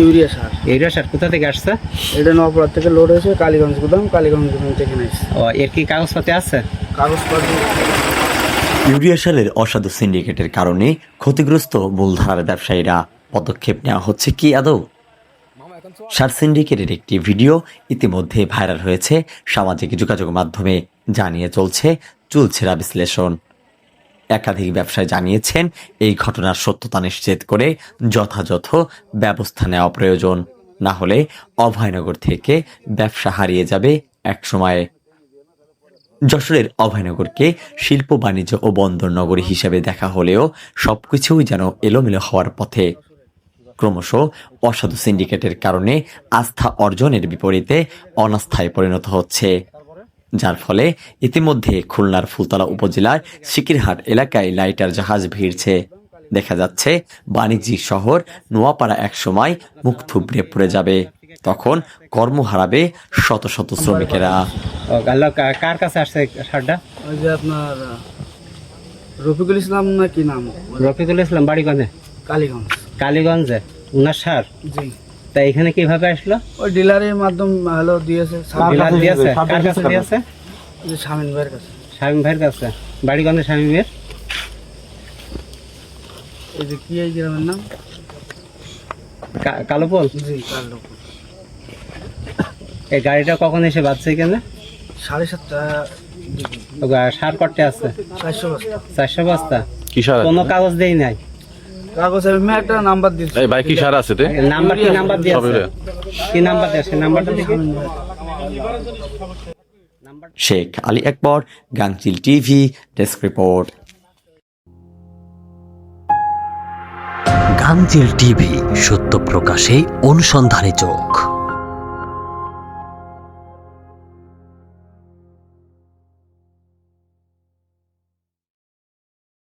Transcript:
Urea সার। Urea সার কোথা থেকে আসছে? এটা নবপাড়া থেকে লোড হয়েছে কালীগঞ্জ গুদাম কালীগঞ্জ গুদাম থেকে নিয়েছে। ও এর কি কাগজপাতি আছে? কাগজপত্র ইউরিয়া সারের অসাধু সিন্ডিকেটের কারণে ক্ষতিগ্রস্ত মূলধারার ব্যবসায়ীরা পদক্ষেপ নেওয়া হচ্ছে কি আদৌ? সার সিন্ডিকেটের একটি ভিডিও ইতিমধ্যে ভাইরাল হয়েছে। সামাজিক যোগাযোগ মাধ্যমে জানিয়ে চলছে চুলছেরা বিশ্লেষণ। একাধিক ব্যবসায়ী জানিয়েছেন, এই ঘটনার সত্যতা নিশ্চিত করে যথাযথ ব্যবস্থা নেওয়া প্রয়োজন। না হলে অভয়নগর থেকে ব্যবসা হারিয়ে যাবে এক সময়ে যশোরের অভয়নগরকে শিল্প, বাণিজ্য ও বন্দর নগরী হিসেবে দেখা হলেও সবকিছুই যেন এলোমেলো হওয়ার পথে। ক্রমশ অসাধু সিন্ডিকেটের কারণে আস্থা অর্জনের বিপরীতে অনাস্থায় পরিণত হচ্ছে। যার ফলে ইতিমধ্যে খুলনার ফুলতলা উপজেলার সিকিরহাট এলাকায় লাইটার জাহাজ ভিড়ছে। দেখা যাচ্ছে বাণিজ্যিক শহর নোয়াপাড়া একসময় মুখ থুবড়ে পড়ে যাবে। তখন কর্ম হারাবে শত শত শ্রমিকেরা। কার কাছে আসছে সারটা? ওই যে আপনার রফিকুল ইসলাম না কি নাম? রফিকুল ইসলাম বাড়িগঞ্জে? কালীগঞ্জ। কালীগঞ্জে উনার সার? জি। তা এখানে কীভাবে আসলো? ওই ডিলারের মাধ্যম হলো দিয়েছে। ডিলার দিয়েছে? কার কাছে দিয়েছে? যে স্বামীন ভাইয়ের কাছে। শামীম ভাইয়ের কাছে। বাড়িগঞ্জে শামীমের এই যে কি এই গ্রামের নাম? কালোপল? জি লোক এই গাড়িটা কখন এসে বাজছে এখানে? সাড়ে সাতটা সার কটে আছে। চারশো বস্তা। চারশো বস্তা? কি সার কোনো কাগজ দেই নাই। কাগজ আমি একটা নাম্বার দিচ্ছি এই ভাই কি সার আছে তে? নাম্বার কি নাম্বার দিয়ে আছে কি নাম্বার দিয়েছে? নাম্বারটা দেখি। শেখ আলী একবার Gangchil TV desk report. Gangchil TV সত্য প্রকাশে অনুসন্ধানে চোখ।